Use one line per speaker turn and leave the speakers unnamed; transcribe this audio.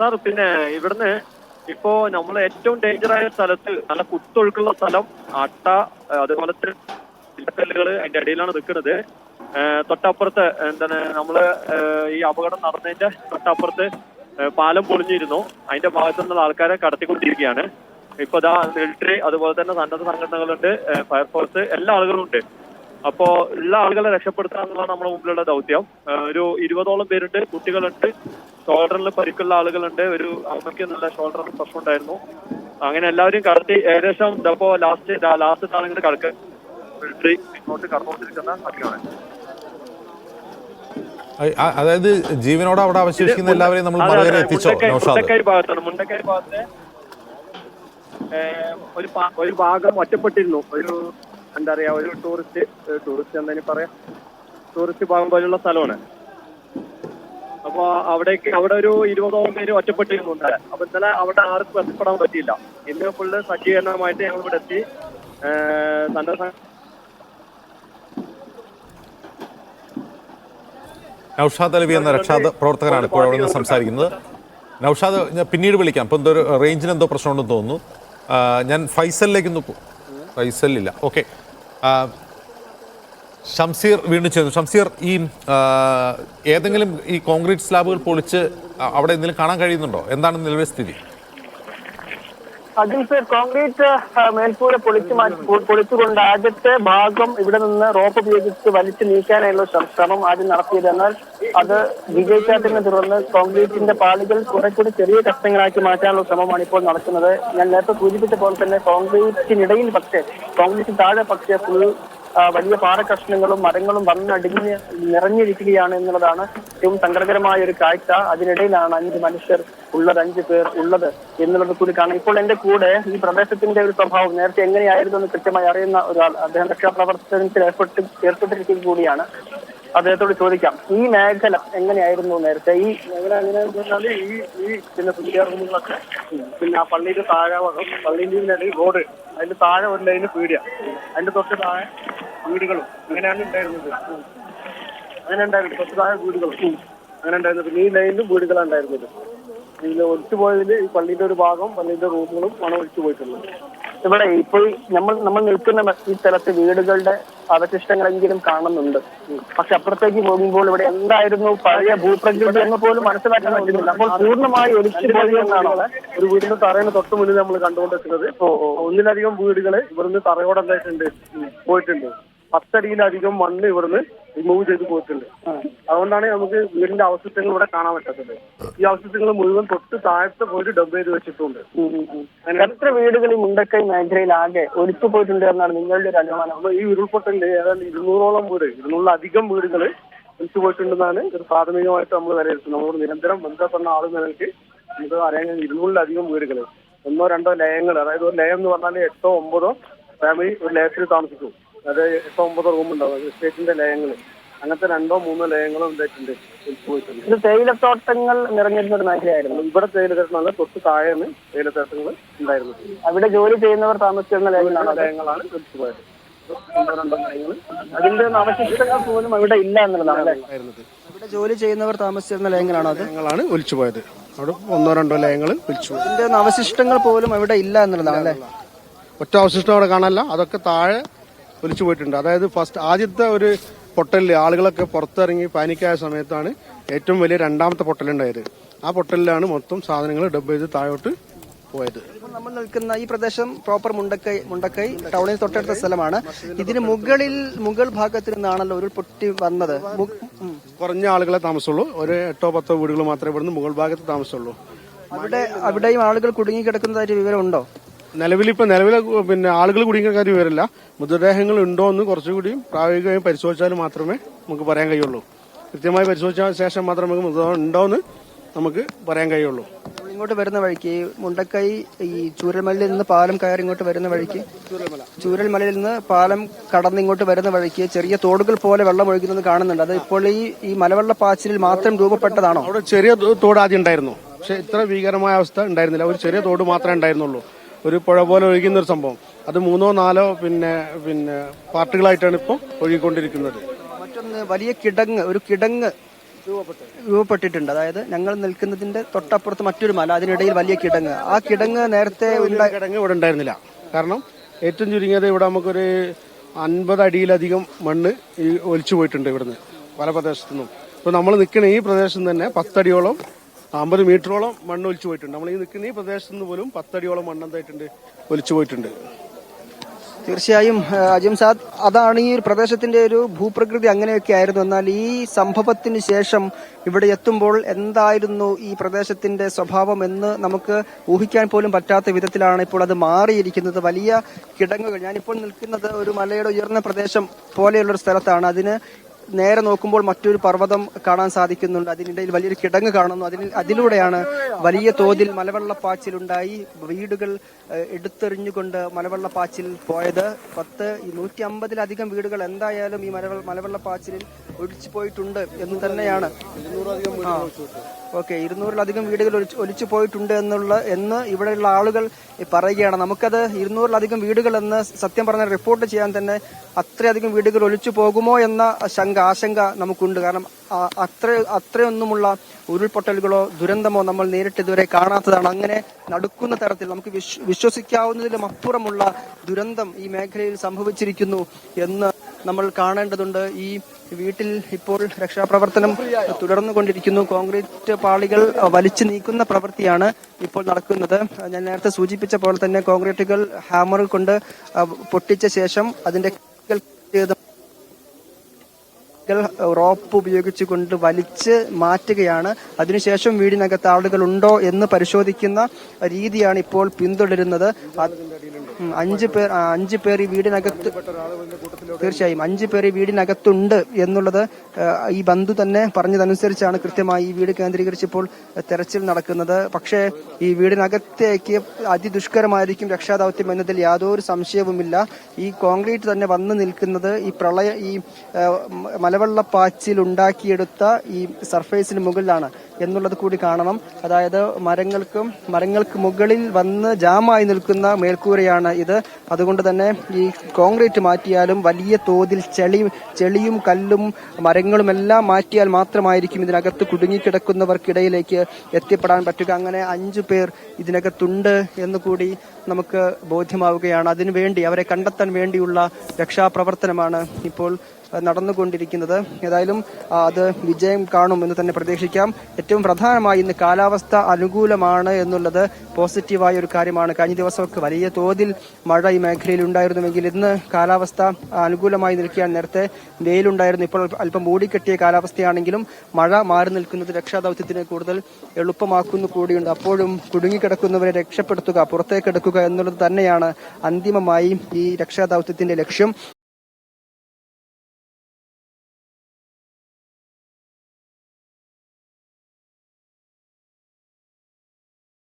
Sir പിന്നെ ഇവിടുന്ന് ഇപ്പോ നമ്മൾ ഏറ്റവും ഡേഞ്ചർ ആയ സ്ഥലത്ത് നല്ല കുത്തൊഴുക്കുള്ള സ്ഥലം അട്ട അതുപോലെ ഇടക്കല്ലുകൾ അതിന്റെ അടിയിലാണ് നിൽക്കുന്നത്. തൊട്ടപ്പുറത്ത് എന്താണ് നമ്മൾ ഈ അപകടം നടന്നതിന്റെ തൊട്ടപ്പുറത്ത് പാലം പൊളിഞ്ഞിരുന്നു. അതിന്റെ ഭാഗത്തു നിന്നുള്ള ആൾക്കാരെ കടത്തിക്കൊണ്ടിരിക്കുകയാണ്. ഇപ്പൊ ദാ മിലിറ്ററി അതുപോലെ തന്നെ സന്നദ്ധ സംഘടനകളുണ്ട് ഫയർഫോഴ്സ് എല്ലാ ആളുകളും ഉണ്ട്. അപ്പോ ഉള്ള ആളുകളെ രക്ഷപ്പെടുത്തുക എന്നുള്ളതാണ് നമ്മുടെ മുമ്പിലുള്ള ദൗത്യം. ഒരു ഇരുപതോളം പേരുണ്ട് കുട്ടികളുണ്ട്. ഷോൾഡറിൽ പരിക്കുള്ള ആളുകളുണ്ട്. ഒരു അമ്മയ്ക്ക് നല്ല ഷോൾഡറിൽ പ്രശ്നം ഉണ്ടായിരുന്നു അങ്ങനെ എല്ലാവരും കടത്തി ഏകദേശം ഇതപ്പോ ലാസ്റ്റ് ലാസ്റ്റ് ആളുകൾ കടക്ക്. മിലിറ്ററി ഇങ്ങോട്ട് കടന്നുകൊണ്ടിരിക്കുന്ന
അ- അതായത് ജീവനോട് അവിടെ അവശേഷിക്കുന്ന എല്ലാവരെയും നമ്മൾ എത്തിച്ചോ?
മുണ്ടക്കൈ- ഭാഗത്താണ്. മുണ്ടക്കൈ ഭാഗത്ത് ഒരു ഒരു ഭാഗം ഒറ്റപ്പെട്ടിരുന്നു. ഒരു എന്താ പറയാ ഒരു ടൂറിസ്റ്റ് ടൂറിസ്റ്റ് എന്താ പറയാ. ടൂറിസ്റ്റ് ഭാഗം പോലുള്ള സ്ഥലമാണ്. അപ്പൊ അവിടേക്ക് അവിടെ ഒരു ഇരുപതോളം പേര് ഒറ്റപ്പെട്ടിരുന്നുണ്ട്. അപ്പൊ ഇന്നലെ അവിടെ ആർക്കും എത്തിപ്പെടാൻ പറ്റിയില്ല. ഇന്ന് ഫുള്ള് സജ്ജീകരണമായിട്ട് ഞങ്ങൾ ഇവിടെ എത്തി.
നൌഷാദ് അലവി എന്ന രക്ഷാ പ്രവർത്തകനാണ് ഇപ്പോൾ അവിടെ നിന്ന് സംസാരിക്കുന്നത്. നൌഷാദ് ഞാൻ പിന്നീട് വിളിക്കാം. ഇപ്പം എന്തോ റേഞ്ചിന് എന്തോ പ്രശ്നമുണ്ടെന്ന് തോന്നുന്നു. ഞാൻ ഫൈസലിലേക്ക് ഒന്ന് ഫൈസലില്ല. ഓക്കെ. ഷംസീർ വീണ്ടും ചെയ്യുന്നു ഷംസീർ ഈ ഏതെങ്കിലും ഈ കോൺക്രീറ്റ് സ്ലാബുകൾ പൊളിച്ച് അവിടെ എന്തെങ്കിലും കാണാൻ കഴിയുന്നുണ്ടോ? എന്താണ് നിലവിലെ സ്ഥിതി?
അതിൽ കോൺക്രീറ്റ് മേൽക്കൂര പൊളിച്ചു മാറ്റി പൊളിച്ചുകൊണ്ട് ആദ്യത്തെ ഭാഗം ഇവിടെ നിന്ന് റോപ്പ് ഉപയോഗിച്ച് വലിച്ചു നീക്കാനായുള്ള ശ്ര- ശ്രമം ആദ്യം നടത്തിയത്. എന്നാൽ അത് വിജയിക്കാത്തതിനെ തുടർന്ന് കോൺക്രീറ്റിന്റെ പാളികൾ കുറെ കൂടി ചെറിയ കഷ്ടങ്ങളാക്കി മാറ്റാനുള്ള ശ്രമമാണ് ഇപ്പോൾ നടക്കുന്നത്. ഞാൻ നേരത്തെ സൂചിപ്പിച്ച പോലെ തന്നെ കോൺക്രീറ്റിനിടയിൽ പക്ഷേ കോൺക്രീറ്റ് താഴെ പക്ഷേ ഫുൾ വലിയ പാറക്കഷ്ണങ്ങളും മരങ്ങളും വന്നടിഞ്ഞ് നിറഞ്ഞിരിക്കുകയാണ് എന്നുള്ളതാണ് ഏറ്റവും സങ്കടകരമായ ഒരു കാഴ്ച. അതിനിടയിലാണ് അഞ്ച് മനുഷ്യർ ഉള്ളത് അഞ്ച് പേർ ഉള്ളത് എന്നുള്ളത് കൂടി കാണാം. ഇപ്പോൾ എന്റെ കൂടെ ഈ പ്രദേശത്തിന്റെ ഒരു സ്വഭാവം നേരത്തെ എങ്ങനെയായിരുന്നു എന്ന് കൃത്യമായി അറിയുന്ന ഒരാൾ അദ്ദേഹം രക്ഷാപ്രവർത്തനത്തിൽ ഏർപ്പെട്ട് ഏർപ്പെട്ടിരിക്കുക കൂടിയാണ്. അദ്ദേഹത്തോട് ചോദിക്കാം ഈ മേഖല എങ്ങനെയായിരുന്നു നേരത്തെ? ഈ
മേഖല എങ്ങനെയാണെന്ന് ഈ ഈ പിന്നെ കുട്ടിയാർക്കുമ്പോഴൊക്കെ പിന്നെ ആ പള്ളിയുടെ താഴെ പള്ളിന്റെ റോഡ് അതിന്റെ താഴെ ഒരു ലൈന് പീടിയ അതിന്റെ തൊട്ട് താഴെ വീടുകളും. അങ്ങനെയാണ് ഉണ്ടായിരുന്നത്. അങ്ങനെ ഉണ്ടായിരുന്നു. പ്രസിദ്ധമായ താഴെ വീടുകളും. അങ്ങനെ ഉണ്ടായിരുന്നു. പിന്നെ ഈ ലൈനിലും വീടുകളാണ് ഉണ്ടായിരുന്നത്. ഇതിൽ ഒഴിച്ചു പോയതിൽ ഈ പള്ളിയുടെ ഒരു ഭാഗം പള്ളിയുടെ റൂമുകളും ആണ് ഒഴിച്ചു പോയിട്ടുള്ളത്
ഇവിടെ ഇപ്പോൾ നമ്മൾ നമ്മൾ നിൽക്കുന്ന ഈ സ്ഥലത്ത് വീടുകളുടെ അവശിഷ്ടങ്ങളെങ്കിലും കാണുന്നുണ്ട്. പക്ഷെ അപ്പുറത്തേക്ക് പോകുമ്പോൾ ഇവിടെ എന്തായിരുന്നു പഴയ ഭൂപ്രകൃതി എന്ന് പോലും മനസ്സിലാക്കാൻ പറ്റുന്നില്ല. അപ്പോൾ പൂർണമായി ഒലിച്ചു പോയി എന്നാണോ
ഒരു വീടിന്റെ തറയുടെ തൊട്ട് മുന്നിൽ നമ്മൾ കണ്ടുകൊണ്ടിരിക്കുന്നത്. ഒന്നിലധികം വീടുകൾ ഇവിടുന്ന് തറയോടെ എന്തായിട്ടുണ്ട് പോയിട്ടുണ്ട്. പത്തടിയിലധികം മണ്ണ് ഇവിടുന്ന് റിമൂവ് ചെയ്ത് പോയിട്ടുണ്ട്. അതുകൊണ്ടാണ് നമുക്ക് വീടിന്റെ അവശിഷ്ടങ്ങൾ ഇവിടെ കാണാൻ പറ്റത്തത്. ഈ അവശിഷ്ടങ്ങൾ മുഴുവൻ തൊട്ട് താഴത്തെ പോയിട്ട് ഡബ് ചെയ്ത് വെച്ചിട്ടുണ്ട്.
എത്ര വീടുകൾ ഈ മുണ്ടക്കൈ മേഖലയിലാകെ ഒലിച്ചു പോയിട്ടുണ്ട് എന്നാണ് നിങ്ങളുടെ ഒരു അനുമാനം?
ഈ ഉരുൾപൊട്ടലിൽ ഏതാണ്ട് ഇരുന്നൂറോളം വീട് ഇരുന്നൂറിലധികം വീടുകൾ ഒലിച്ചു പോയിട്ടുണ്ടെന്നാണ് ഒരു പ്രാഥമികമായിട്ട് നമ്മൾ വിലയിരുത്തുന്നത്. നമ്മളോട് നിരന്തരം ബന്ധപ്പെടുന്ന ആളുകൾ നിലയ്ക്ക് നമുക്ക് അറിയാൻ ഇരുന്നൂറിലധികം വീടുകൾ ഒന്നോ രണ്ടോ ലയങ്ങൾ അതായത് ഒരു ലയം എന്ന് പറഞ്ഞാൽ എട്ടോ ഒമ്പതോ ഫാമിലി ഒരു ലയത്തിൽ താമസിക്കും. അതായത് എട്ടോ ഒമ്പതോ റൂം ഉണ്ടാവും എസ്റ്റേറ്റിന്റെ ലയങ്ങൾ അങ്ങനത്തെ രണ്ടോ മൂന്നോ ലയങ്ങളോ ഉണ്ടായിട്ടുണ്ട് പോയിട്ടുണ്ട്
ഇത് തേയിലത്തോട്ടങ്ങൾ നിറഞ്ഞിരുന്ന ഒരു മേഖലയായിരുന്നു.
ഇവിടെ തേയിലത്തോട്ടങ്ങൾ തൊട്ട് താഴെന്ന് തേയിലത്തോട്ടങ്ങൾ ഉണ്ടായിരുന്നത്.
അവിടെ ജോലി ചെയ്യുന്നവർ താമസിച്ചിരുന്ന ലയങ്ങളാണ്
ലയങ്ങളാണ് ഒലിച്ചു പോയത്
അതിന്റെ അവശിഷ്ടങ്ങൾ പോലും അവിടെ ഇല്ല എന്നുള്ളതാണ്
അവിടെ
ഇവിടെ ജോലി ചെയ്യുന്നവർ താമസിച്ചിരുന്ന ലയങ്ങളാണോ അത്?
ലയങ്ങളാണ് ഒലിച്ചു പോയത് അവിടെ ഒന്നോ രണ്ടോ ലയങ്ങൾ ഒലിച്ചു
അതിന്റെ അവശിഷ്ടങ്ങൾ പോലും അവിടെ ഇല്ല എന്നുള്ളതാണ് അല്ലേ?
ഒറ്റ അവശിഷ്ടം അവിടെ കാണാനല്ല. അതൊക്കെ താഴെ ഒലിച്ചു പോയിട്ടുണ്ട്. അതായത് ഫസ്റ്റ് ആദ്യത്തെ ഒരു പൊട്ടലിൽ ആളുകളൊക്കെ പുറത്തിറങ്ങി പാനിക്കായ സമയത്താണ് ഏറ്റവും വലിയ രണ്ടാമത്തെ പൊട്ടലുണ്ടായത്. ആ പൊട്ടലിലാണ് മൊത്തം സാധനങ്ങൾ ഡബ് ചെയ്ത് താഴോട്ട് പോയത്.
നമ്മൾ നിൽക്കുന്ന ഈ പ്രദേശം പ്രോപ്പർ മുണ്ടക്കൈ മുണ്ടക്കൈ ടൗണിൽ തൊട്ടടുത്ത സ്ഥലമാണ്. ഇതിന് മുകളിൽ മുകൾ ഭാഗത്തിൽ നിന്നാണല്ലോ ഒരു പൊട്ടി വന്നത്.
കുറഞ്ഞ ആളുകളെ താമസമുള്ളൂ ഒരു എട്ടോ പത്തോ വീടുകൾ മാത്രമേ ഇവിടുന്ന് മുകൾ ഭാഗത്ത് താമസമുള്ളൂ
അവിടെ അവിടെയും ആളുകൾ കുടുങ്ങി കിടക്കുന്നതായിട്ട് വിവരമുണ്ടോ?
നിലവിൽ ഇപ്പൊ നിലവിലെ പിന്നെ ആളുകൾ കുടുങ്ങിയ കാര്യം വരില്ല മൃതദേഹങ്ങൾ ഉണ്ടോ എന്ന് കുറച്ചുകൂടി പ്രായോഗികമായി പരിശോധിച്ചാൽ മാത്രമേ നമുക്ക് പറയാൻ കഴിയുള്ളൂ. കൃത്യമായി പരിശോധിച്ച ശേഷം മാത്രമേ നമുക്ക് മൃതദേഹം ഉണ്ടോ എന്ന് നമുക്ക് പറയാൻ കഴിയുള്ളൂ.
ഇങ്ങോട്ട് വരുന്ന വഴിക്ക് മുണ്ടക്കൈ ഈ ചൂരൽമലയിൽ നിന്ന് പാലം കയറി ഇങ്ങോട്ട് വരുന്ന വഴിക്ക് ചൂരൽമലയിൽ നിന്ന് പാലം കടന്ന് ഇങ്ങോട്ട് വരുന്ന വഴിക്ക് ചെറിയ തോടുകൾ പോലെ വെള്ളം ഒഴുകുന്നത് കാണുന്നുണ്ട്. അത് ഇപ്പോൾ ഈ ഈ മലവെള്ള പാച്ചിലിൽ മാത്രം രൂപപ്പെട്ടതാണോ?
അവിടെ ചെറിയ തോട് ആദ്യം ഉണ്ടായിരുന്നു. പക്ഷെ ഇത്ര ഭീകരമായ അവസ്ഥ ഉണ്ടായിരുന്നില്ല. ഒരു ചെറിയ തോട് മാത്രമേ ഉണ്ടായിരുന്നുള്ളൂ. ഒരു പുഴ പോലെ ഒഴുകുന്ന ഒരു സംഭവം. അത് മൂന്നോ നാലോ പിന്നെ പിന്നെ പാർട്ടികളായിട്ടാണ് ഇപ്പോൾ ഒഴുകിക്കൊണ്ടിരിക്കുന്നത്.
മറ്റൊന്ന് വലിയ കിടങ്ങ് ഒരു കിടങ്ങ്
രൂപപ്പെട്ടിട്ടുണ്ട്. അതായത് ഞങ്ങൾ നിൽക്കുന്നതിന്റെ തൊട്ടപ്പുറത്ത് മറ്റൊരു മല അതിനിടയിൽ വലിയ കിടങ്ങ്. ആ കിടങ്ങ് നേരത്തെ
കിടങ്ങ് ഇവിടെ ഉണ്ടായിരുന്നില്ല. കാരണം ഏറ്റവും ചുരുങ്ങിയത് ഇവിടെ നമുക്കൊരു അൻപത് അടിയിലധികം മണ്ണ് ഈ ഒലിച്ചു പോയിട്ടുണ്ട് ഇവിടുന്ന് പല പ്രദേശത്തു നിന്നും ഇപ്പൊ നമ്മൾ നിൽക്കുന്ന ഈ പ്രദേശത്ത് തന്നെ പത്തടിയോളം അമ്പത് മീറ്ററോളം മണ്ണ് ഒലിച്ചു പോയിട്ടുണ്ട്. നമ്മൾ ഈ നിൽക്കുന്ന ഈ പ്രദേശത്ത് നിന്ന് പോലും പത്തടിയോളം മണ്ണ് എന്തായിട്ടുണ്ട് ഒലിച്ചു പോയിട്ടുണ്ട്.
തീർച്ചയായും അജിം സാദ് അതാണ് ഈ പ്രദേശത്തിന്റെ ഒരു ഭൂപ്രകൃതി അങ്ങനെയൊക്കെ ആയിരുന്നു. എന്നാൽ ഈ സംഭവത്തിന് ശേഷം ഇവിടെ എത്തുമ്പോൾ എന്തായിരുന്നു ഈ പ്രദേശത്തിന്റെ സ്വഭാവം എന്ന് നമുക്ക് ഊഹിക്കാൻ പോലും പറ്റാത്ത വിധത്തിലാണ് ഇപ്പോൾ അത് മാറിയിരിക്കുന്നത്. വലിയ കിടങ്ങുകൾ. ഞാനിപ്പോൾ നിൽക്കുന്നത് ഒരു മലയുടെ ഉയർന്ന പ്രദേശം പോലെയുള്ള ഒരു സ്ഥലത്താണ്. അതിന് നേരെ നോക്കുമ്പോൾ മറ്റൊരു പർവതം കാണാൻ സാധിക്കുന്നുണ്ട്. അതിനിടയിൽ വലിയൊരു കിടങ്ങ് കാണുന്നു. അതിന് അതിലൂടെയാണ് വലിയ തോതിൽ മലവെള്ളപ്പാച്ചിലുണ്ടായി. വീടുകൾ എടുത്തെറിഞ്ഞുകൊണ്ട് മലവെള്ളപ്പാച്ചിൽ പോയത്. പത്ത് നൂറ്റി അമ്പതിലധികം വീടുകൾ എന്തായാലും ഈ മലവെള്ള മലവെള്ളപ്പാച്ചിലിൽ ഒഴിച്ചു പോയിട്ടുണ്ട് എന്ന് തന്നെയാണ്. ഓക്കെ ഇരുന്നൂറിലധികം വീടുകൾ ഒലിച്ചു ഒലിച്ചു പോയിട്ടുണ്ട് എന്നുള്ള എന്ന് ഇവിടെയുള്ള ആളുകൾ പറയുകയാണ്. നമുക്കത് ഇരുന്നൂറിലധികം വീടുകൾ എന്ന് സത്യം പറഞ്ഞ റിപ്പോർട്ട് ചെയ്യാൻ തന്നെ അത്രയധികം വീടുകൾ ഒലിച്ചു പോകുമോ എന്ന ശങ്ക ആശങ്ക നമുക്കുണ്ട്. കാരണം അത്ര അത്രയൊന്നുമുള്ള ഉരുൾപൊട്ടലുകളോ ദുരന്തമോ നമ്മൾ നേരിട്ട് ഇതുവരെ കാണാത്തതാണ്. അങ്ങനെ നടക്കുന്ന തരത്തിൽ നമുക്ക് വിശ്വ- വിശ്വസിക്കാവുന്നതിലും അപ്പുറമുള്ള ദുരന്തം ഈ മേഖലയിൽ സംഭവിച്ചിരിക്കുന്നു എന്ന് നമ്മൾ കാണേണ്ടതുണ്ട്. ഈ വീട്ടിൽ ഇപ്പോൾ രക്ഷാപ്രവർത്തനം തുടർന്നു കൊണ്ടിരിക്കുന്നു കോൺക്രീറ്റ് പാളികൾ വലിച്ചു നീക്കുന്ന പ്രവൃത്തിയാണ് ഇപ്പോൾ നടക്കുന്നത്. ഞാൻ നേരത്തെ സൂചിപ്പിച്ച പോലെ തന്നെ കോൺക്രീറ്റുകൾ ഹാമർ കൊണ്ട് പൊട്ടിച്ച ശേഷം അതിന്റെ റോപ്പ് ഉപയോഗിച്ചുകൊണ്ട് വലിച്ച് മാറ്റുകയാണ്. അതിനുശേഷം വീടിനകത്ത് ആളുകൾ ഉണ്ടോ എന്ന് പരിശോധിക്കുന്ന രീതിയാണ് ഇപ്പോൾ പിന്തുടരുന്നത്. അഞ്ച് പേർ അഞ്ചു പേർ ഈ വീടിനകത്ത് തീർച്ചയായും അഞ്ച് പേർ ഈ വീടിനകത്തുണ്ട് എന്നുള്ളത് ഈ ബന്ധു തന്നെ പറഞ്ഞതനുസരിച്ചാണ് കൃത്യമായി ഈ വീട് കേന്ദ്രീകരിച്ചിപ്പോൾ തെരച്ചിൽ നടക്കുന്നത്. പക്ഷേ ഈ വീടിനകത്തേക്ക് അതിദുഷ്കരമായിരിക്കും രക്ഷാദൌത്യം എന്നതിൽ യാതൊരു സംശയവുമില്ല. ഈ കോൺക്രീറ്റ് തന്നെ വന്നു നിൽക്കുന്നത് ഈ പ്രളയ ഈ മലവെള്ളപ്പാച്ചിൽ ഉണ്ടാക്കിയെടുത്ത ഈ സർഫേസിന് മുകളിലാണ്. എന്നുള്ളത് കൂടി കാണണം. അതായത് മരങ്ങൾക്കും മരങ്ങൾക്ക് മുകളിൽ വന്ന് ജാമായി നിൽക്കുന്ന മേൽക്കൂരയാണ് ഇത്. അതുകൊണ്ട് തന്നെ ഈ കോൺക്രീറ്റ് മാറ്റിയാലും വലിയ തോതിൽ ചെളി ചെളിയും കല്ലും മരങ്ങളുമെല്ലാം മാറ്റിയാൽ മാത്രമായിരിക്കും ഇതിനകത്ത് കുടുങ്ങിക്കിടക്കുന്നവർക്കിടയിലേക്ക് എത്തിപ്പെടാൻ പറ്റുക. അങ്ങനെ അഞ്ചു പേർ ഇതിനകത്തുണ്ട് എന്ന് കൂടി നമുക്ക് ബോധ്യമാവുകയാണ്. അതിനുവേണ്ടി അവരെ കണ്ടെത്താൻ വേണ്ടിയുള്ള രക്ഷാപ്രവർത്തനമാണ് ഇപ്പോൾ നടന്നുകൊണ്ടിരിക്കുന്നത്. ഏതായാലും അത് വിജയം കാണും എന്ന് തന്നെ പ്രതീക്ഷിക്കാം. ഏറ്റവും പ്രധാനമായി ഇന്ന് കാലാവസ്ഥ അനുകൂലമാണ് എന്നുള്ളത് പോസിറ്റീവായ ഒരു കാര്യമാണ്. കഴിഞ്ഞ ദിവസമൊക്കെ വലിയ തോതിൽ മഴ ഈ മേഖലയിൽ ഉണ്ടായിരുന്നുവെങ്കിൽ ഇന്ന് കാലാവസ്ഥ അനുകൂലമായി നിൽക്കുകയാണ്. നേരത്തെ വെയിലുണ്ടായിരുന്നു. ഇപ്പോൾ അല്പം മൂടിക്കെട്ടിയ കാലാവസ്ഥയാണെങ്കിലും മഴ മാറി നിൽക്കുന്നത് രക്ഷാദൌത്യത്തിന് കൂടുതൽ എളുപ്പമാക്കുന്നു കൂടിയുണ്ട്. അപ്പോഴും കുടുങ്ങിക്കിടക്കുന്നവരെ രക്ഷപ്പെടുത്തുക പുറത്തേക്കെടുക്കുക എന്നുള്ളത് തന്നെയാണ് അന്തിമമായി ഈ രക്ഷാദൌത്യത്തിന്റെ ലക്ഷ്യം.